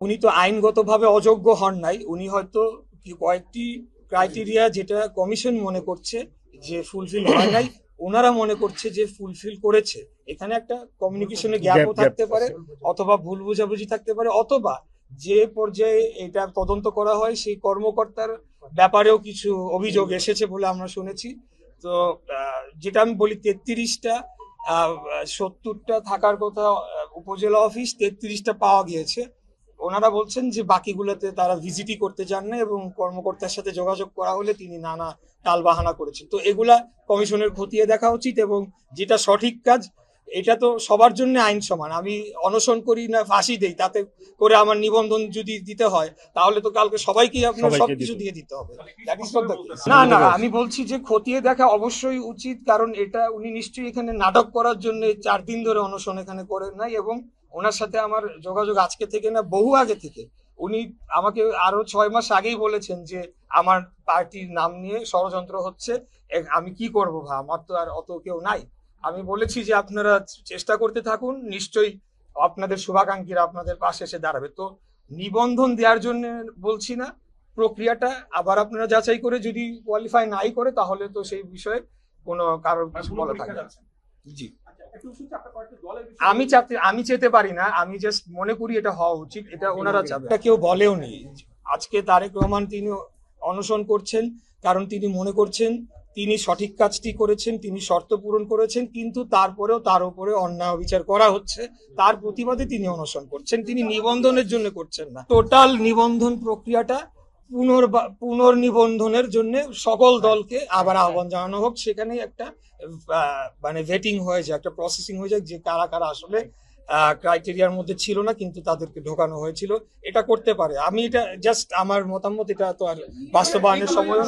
উনি তো আইনগতভাবে অযোগ্য হন নাই। উনি হয়তো কয়েকটি ক্রাইটেরিয়া যেটা কমিশন মনে করছে যে ফুলফিল হয় নাই ওনারা মনে করছে যে ফুলফিল করেছে। এখানে একটা কমিউনিকেশনের গ্যাপও থাকতে পারে অথবা ভুল বোঝাবুঝি থাকতে পারে অথবা যে পর্যায়ে এটা তদন্ত করা হয় সেই কর্মকর্তার ব্যাপারেও কিছু অভিযোগ এসেছে বলে আমরা শুনেছি। তো যেটা আমি বলি তেত্রিশটা সত্তরটা থাকার কথা উপজেলা অফিস তেত্রিশটা পাওয়া গিয়েছে। ওনারা বলছেন যে বাকিগুলোতে তারা ভিজিটই করতে চান না এবং কর্মকর্তার সাথে যোগাযোগ করা হলে তিনি নানা টালবাহানা করেছেন। তো এগুলা কমিশনের খতিয়ে দেখা উচিত এবং যেটা সঠিক কাজ এটা তো সবার জন্য আইন সমান। আমি অনশন করি না ফাঁসি দেই তাতে করে আমার নিবন্ধন যদি দিতে হয় তাহলে তো কালকে সবাইকেই আপনার সবকিছু দিয়ে দিতে হবে. না না আমি বলছি যে খতিয়ে দেখা অবশ্যই উচিত কারণ এটা উনি নিশ্চয়ই এখানে নাটক করার জন্য চার দিন ধরে অনশন এখানে করেন নাই এবং ওনার সাথে আমার যোগাযোগ আজকে থেকে না বহু আগে থেকে। উনি আমাকে আরও ছয় মাস আগেই বলেছেন যে আমার পার্টির নাম নিয়ে ষড়যন্ত্র হচ্ছে আমি কি করব ভা আমার তো আর অত কেউ নাই। আমি বলেছি যে আপনারা চেষ্টা করতে থাকুন নিশ্চয়ই আপনাদের শুভাকাঙ্ক্ষীরা আপনাদের পাশে এসে দাঁড়াবে। তো নিবন্ধন দেওয়ার জন্য বলছি না প্রক্রিয়াটা আবার আপনারা যাচাই করে যদি কোয়ালিফাই নাই করে তাহলে তো সেই বিষয়ে কোনো কারোর কিছু বলা থাকবে না। জি। আমি চাতে আমি চেতে পারি না আমি জাস্ট মনে করি এটা হওয়া উচিত এটা ওনারা চাবে এটা কেউ বলেও নি। আজকে তারেক রহমান তিনি অনশন করছেন কারণ তিনি মনে করছেন তিনি সঠিক কাজটি করেছেন তিনি শর্ত পূরণ করেছেন কিন্তু তারপরেও তার উপরে অন্যায় বিচার করা হচ্ছে। তার প্রতিবাদে তিনি অনশন করছেন তিনি নিবন্ধনের জন্য করছেন না। টোটাল নিবন্ধন প্রক্রিয়াটা পুনর্বা পুনর্নিবন্ধনের জন্য সকল দলকে আবার আহ্বান জানানো হোক। সেখানে একটা মানে ভেটিং হয়ে যায় একটা প্রসেসিং হয়ে যায় যে কারা কারা আসলে ক্রাইটেরিয়ার মধ্যে ছিল না কিন্তু তাদেরকে ঢোকানো হয়েছিল। এটা করতে পারে। আমি এটা জাস্ট আমার মতামত এটা তো আর বাস্তবায়নের সময়